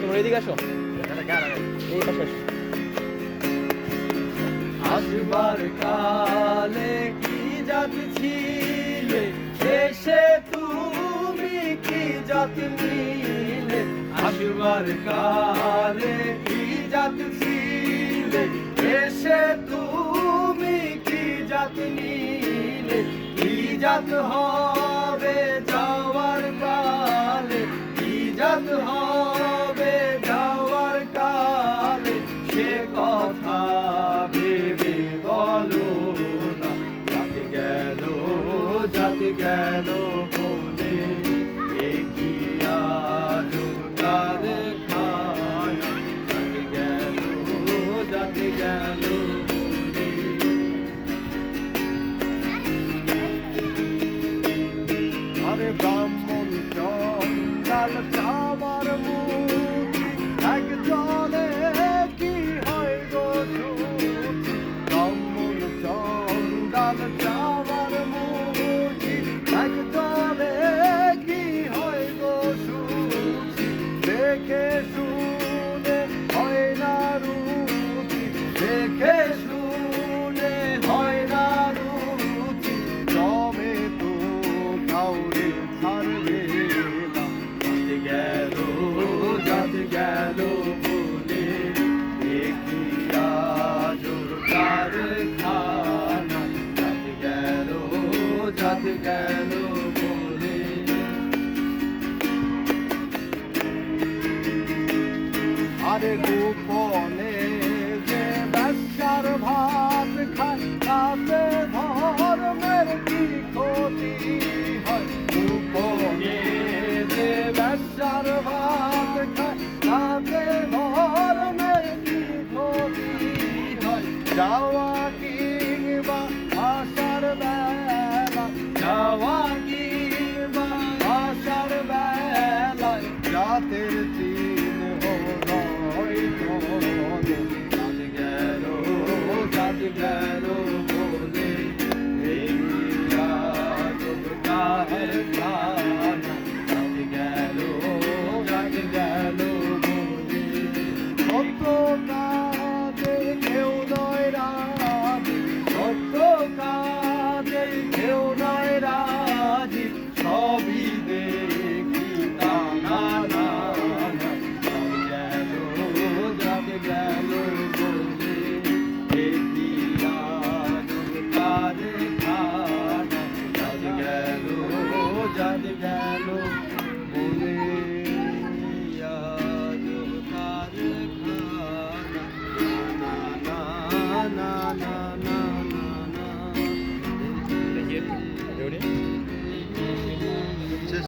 তোমরা এদিকে আসো। আসবার কালে কি জাত ছিলে? এসে তুমি কি জাত নিলে? আসবার কালে কি জাত ছিলে? এসে তুমি কি জাত হবে যাওয়ার কালে কি জাত হবে যাওয়ার কালে। সে কথা ভেবে বলো না যাতে গেল যাতে গেল বলে। এ তার খানা যাতে গেল যাতে গেল ব্রাহ্মণ চন্দাল চামার মুখি এক জলে কি হয় গো? ব্রাহ্মণ চন্দাল চামার মুখি যাতে গেল বলে যে ব্যবসার ভাত খায় তাতে ধর্মের কি ক্ষতি হয়? গোপনে যে ব্যবসার ভাত কার খানা না না না না না